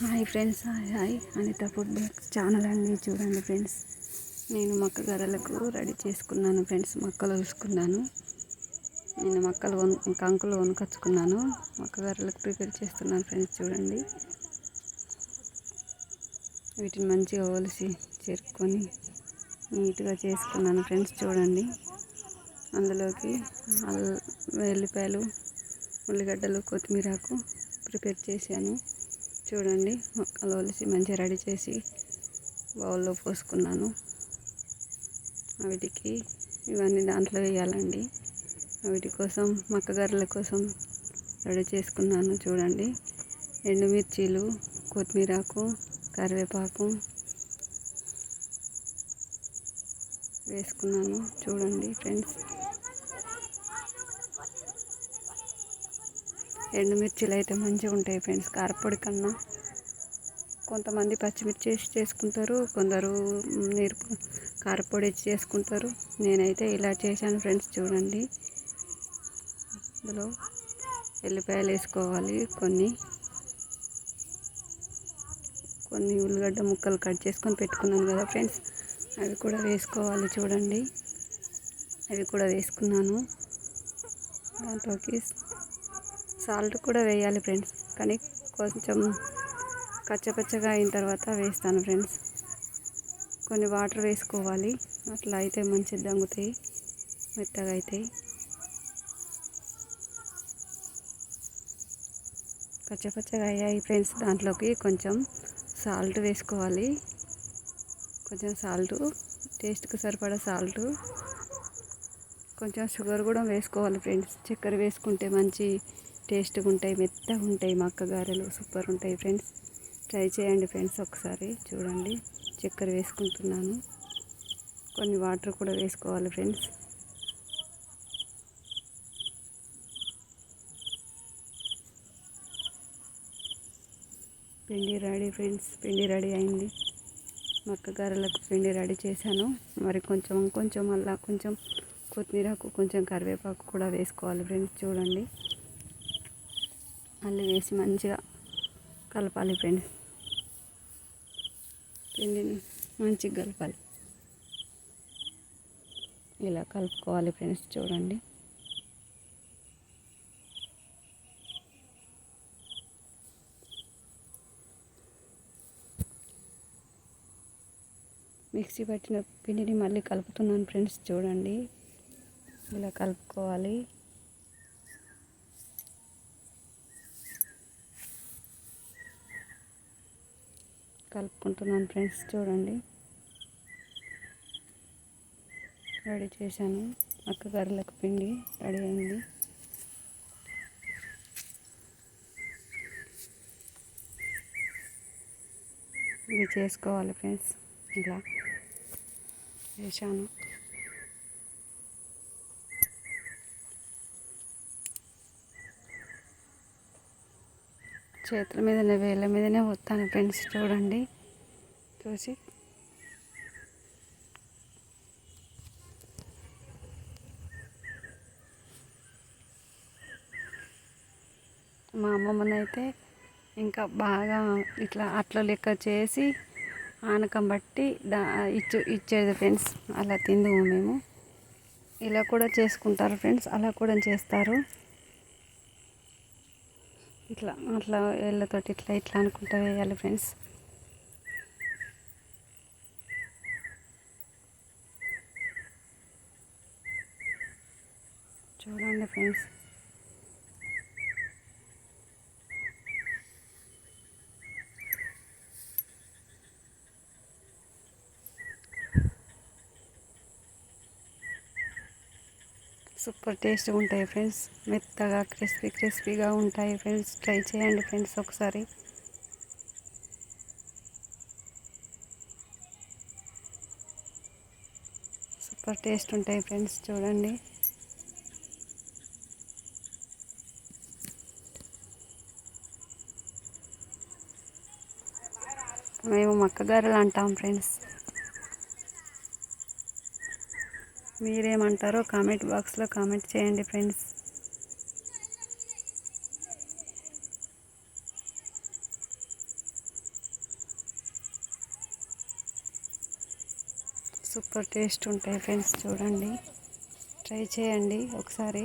Hi friends hi hi. Anitha food blogs channel అండి చూడండి friends. నేను మక్క గరలకు రెడీ చేసుకున్నాను ఫ్రెండ్స్ మక్కలు వేసుకున్నాను నేను మక్కలు వన్ కంకులు వనుకొచ్చుకున్నాను మక్క గరలకు ప్రిపేర్ చేస్తున్నాను ఫ్రెండ్స్ చూడండి. వీటిని మంచిగా ఒలిసి చేరుకొని నీట్గా చేసుకున్నాను ఫ్రెండ్స్ చూడండి. అందులోకి వెల్లిపాయలు ఉల్లిగడ్డలు కొత్తిమీరాకు ప్రిపేర్ చేశాను. చూడండి మొక్కలు ఒలిసి మంచిగా రెడీ చేసి బౌల్లో పోసుకున్నాను. వీటికి ఇవన్నీ దాంట్లో వేయాలండి. వీటి కోసం మక్కగర్రల కోసం రెడీ చేసుకున్నాను చూడండి. ఎండుమిర్చీలు కొత్తిమీరాకు కరివేపాకు వేసుకున్నాను చూడండి ఫ్రెండ్స్. ఎండుమిర్చిలు అయితే మంచిగా ఉంటాయి ఫ్రెండ్స్ కారపొడి కన్నా. కొంతమంది పచ్చిమిర్చి వేసి చేసుకుంటారు కొందరు నీరు కారపొడి వేసి చేసుకుంటారు. నేనైతే ఇలా చేశాను ఫ్రెండ్స్ చూడండి. ఇందులో ఎల్లిపాయలు వేసుకోవాలి కొన్ని. కొన్ని ఉల్లిగడ్డ ముక్కలు కట్ చేసుకొని పెట్టుకున్నాను కదా ఫ్రెండ్స్ అవి కూడా వేసుకోవాలి చూడండి. అవి కూడా వేసుకున్నాను. దాంట్లోకి సాల్ట్ కూడా వేయాలి ఫ్రెండ్స్. కానీ కొంచెం కచ్చపచ్చగా అయిన తర్వాత వేస్తాను ఫ్రెండ్స్. కొన్ని వాటర్ వేసుకోవాలి. అట్లా అయితే మంచిగా దంగుతాయి. మెత్తగా అవుతాయి కచ్చపచ్చగా అయ్యాయి ఫ్రెండ్స్ దాంట్లోకి. కొంచెం సాల్ట్ వేసుకోవాలి. కొంచెం సాల్ట్ టేస్ట్కి సరిపడా సాల్ట్. కొంచెం షుగర్ కూడా వేసుకోవాలి ఫ్రెండ్స్. చక్కెర వేసుకుంటే మంచి టేస్ట్గా ఉంటాయి మెత్తగా ఉంటాయి మక్కగారెలు సూపర్ ఉంటాయి ఫ్రెండ్స్. ట్రై చేయండి ఫ్రెండ్స్ ఒకసారి. చూడండి. చక్కెర వేసుకుంటున్నాను. కొన్ని వాటర్ కూడా వేసుకోవాలి ఫ్రెండ్స్. పిండి రెడీ ఫ్రెండ్స్. పిండి రెడీ అయింది. మక్కగారలకు పిండి రెడీ చేశాను. మరి కొంచెం కొంచెం అలా కొంచెం కొత్తిమీరకు కొంచెం కరివేపాకు కూడా వేసుకోవాలి ఫ్రెండ్స్. చూడండి. మళ్ళీ వేసి మంచిగా కలపాలి ఫ్రెండ్స్ పిండిని మంచిగా కలపాలి. ఇలా కలుపుకోవాలి ఫ్రెండ్స్ చూడండి. మిక్సీ పట్టిన పిండిని మళ్ళీ కలుపుతున్నాను ఫ్రెండ్స్ చూడండి. ఇలా కలుపుకోవాలి. కలుపుకుంటున్నాను ఫ్రెండ్స్ చూడండి. రెడీ చేశాను. అక్క కర్రలకు పిండి రెడీ అయింది. ఇవి చేసుకోవాలి ఫ్రెండ్స్. ఇలా చేశాను. చేతుల మీదనే వేళ్ళ మీదనే వస్తాను ఫ్రెండ్స్ చూడండి. చూసి. మా అమ్మమ్మనైతే ఇంకా బాగా ఇట్లా అట్ల లెక్క చేసి ఆనకం బట్టి దా ఇచ్చు ఇచ్చేది ఫ్రెండ్స్. అలా తిందుము మేము. ఇలా కూడా చేసుకుంటారు ఫ్రెండ్స్ అలా కూడా చేస్తారు. ఇట్లా అట్లా వేళ్ళతోటి ఇట్లా ఇట్లా అనుకుంటా వేయాలి ఫ్రెండ్స్. చూడండి ఫ్రెండ్స్. సూపర్ టేస్ట్గా ఉంటాయి ఫ్రెండ్స్. మెత్తగా క్రిస్పీ క్రిస్పీగా ఉంటాయి ఫ్రెండ్స్. ట్రై చేయండి ఫ్రెండ్స్ ఒకసారి. సూపర్ టేస్ట్ ఉంటాయి ఫ్రెండ్స్ చూడండి. మేము మక్కగారులు అంటాం ఫ్రెండ్స్. మీరేమంటారో కామెంట్ బాక్స్లో కామెంట్ చేయండి ఫ్రెండ్స్. సూపర్ టేస్ట్ ఉంటాయి ఫ్రెండ్స్ చూడండి. ట్రై చేయండి ఒకసారి.